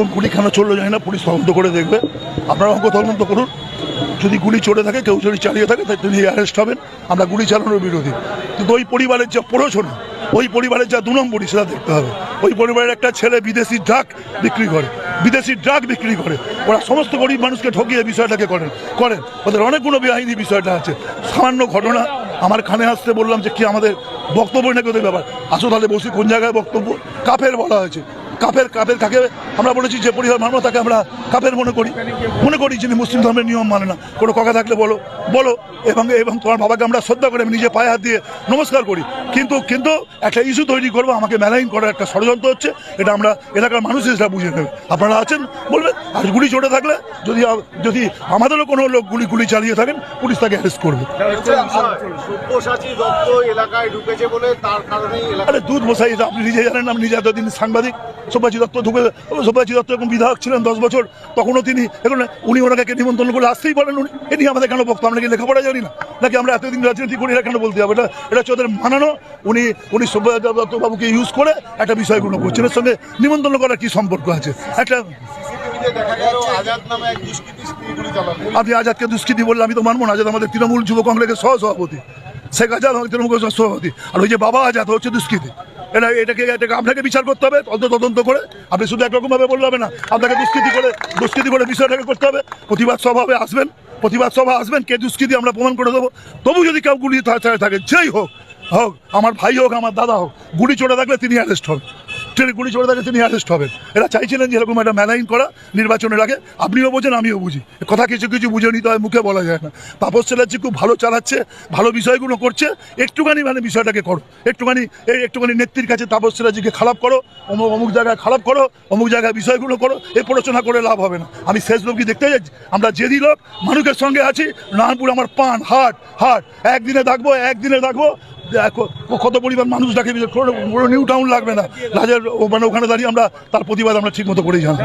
দেখুন গুলি কেন চলল যায় না, পুলিশ তদন্ত করে দেখবে। আপনারা অঙ্ক তদন্ত করুন। যদি গুলি চড়ে থাকে, কেউ যদি চালিয়ে থাকে, তাই তিনি অ্যারেস্ট হবেন। আমরা গুলি চালানোর বিরোধী। কিন্তু ওই পরিবারের যা পড়াশোনা ওই পরিবারের যা দু নম্বরই, সেটা দেখতে হবে। ওই পরিবারের একটা ছেলে বিদেশি ড্রাগ বিক্রি করে। বিদেশি ড্রাগ বিক্রি করে। ওরা সমস্ত গরিব মানুষকে ঠকিয়ে বিষয়টাকে করেন করেন। ওদের অনেকগুলো বেআইনি বিষয়টা আছে। সামান্য ঘটনা, আমার কানে আসতে বললাম যে কি আমাদের বক্তব্য নাকি ওদের ব্যাপার? আসো তাহলে বসি, কোন জায়গায় বক্তব্য? কাফের বলা হয়েছে। কাফের কাফের কাকে আমরা বলেছি যে পরিবার মানব তাকে আমরা কাফের মনে করি। মনে করি যিনি মুসলিম ধর্মের নিয়ম মানে না। কোনো কথা থাকলে বলো। বলো এবং এবং তোমার বাবাকে আমরা শ্রদ্ধা করে আমি নিজে পায়ে হাত দিয়ে নমস্কার করি। কিন্তু কিন্তু একটা ইস্যু তৈরি করব আমাকে মেলাইন করার একটা ষড়যন্ত্র হচ্ছে। এটা আমরা এলাকার মানুষ সেটা বুঝে নেবে। আপনারা আছেন বলবেন? আর গুলি চড়ে থাকলে যদি যদি আমাদেরও কোনো লোক গুলি গুলি চালিয়ে থাকেন পুলিশ তাকে অ্যারেস্ট করবে। আরে দুধ মশাই আপনি নিজে জানেন আমি নিজে এতদিন সাংবাদিক। সুভাষী দত্ত ঢুকে সুভাষী দত্ত এখন বিধায়ক ছিলেন দশ বছর, তখনও তিনি এখন উনি ওনাকে নিমন্ত্রণ করে আসতেই পারেন উনি। এ নিয়ে আমাদের কেন বক্তব্য? আমরা কি লেখাপড়া জানি না? নাকি আমরা এতদিন রাজনীতি করি এটা কেন বলতে হবে এটা এটা হচ্ছে ওদের মানানো। উনি উনি সুভাষ দত্ত বাবুকে ইউজ করে একটা বিষয়গুলো করছেন। এর সঙ্গে নিমন্ত্রণ করার কি সম্পর্ক আছে? একটা আপনি আজাদকে দুষ্কৃতি বললে আমি তো মানবো না। আজাদ আমাদের তৃণমূল যুব কংগ্রেসের সহ সভাপতি শেখ আজাদ আমাদের তৃণমূল কংগ্রেসের সভাপতি আর ওই যে বাবা আজাদ হচ্ছে দুষ্কৃতি। এটা এটাকে এটাকে আপনাকে বিচার করতে হবে, তদন্ত তদন্ত করে। আপনি শুধু একরকমভাবে বললে হবে না, আপনাকে দুষ্কৃতি করে দুষ্কৃতি করে বিষয়টাকে করতে হবে। প্রতিবাদ সভাবে আসবেন, প্রতিবাদ সভা আসবেন, কে দুষ্কৃতি আমরা প্রমাণ করে দেবো। তবু যদি কেউ গুলি থাকে, যেই হোক হোক, আমার ভাই হোক, আমার দাদা হোক, গুলি চড়ে থাকলে তিনি অ্যারেস্ট হবেন। ট্রেনে গুলি চড়ে থাকলে তিনি অ্যারেস্ট হবেন। এরা চাইছিলেন যে এরকম একটা মেলাইন করা নির্বাচনের আগে। আপনিও বোঝেন, আমিও বুঝি। কথা কিছু কিছু বুঝে নিতে হয়, মুখে বলা যায় না। তাপস চ্যাটার্জি খুব ভালো চালাচ্ছে, ভালো বিষয়গুলো করছে। একটুখানি মানে বিষয়টাকে করো। একটুখানি, এই একটুখানি নেত্রীর কাছে তাপস চ্যাটার্জিকে খারাপ করো, অমুক অমুক জায়গায় খারাপ করো, অমুক জায়গায় বিষয়গুলো করো এই পড়াশোনা করে লাভ হবে না। আমি শেষ লোক কি দেখতে যাচ্ছি? আমরা যেদি লোক, মানুষের সঙ্গে আছি নারায়ণপুর আমার পান, হাট হাট। একদিনে থাকব একদিনে থাকব কত পরিমাণ মানুষ ডাকে নিউ টাউন লাগবে না। রাজের মানে ওখানে দাঁড়িয়ে আমরা তার প্রতিবাদ আমরা ঠিক মতো করেই জানব।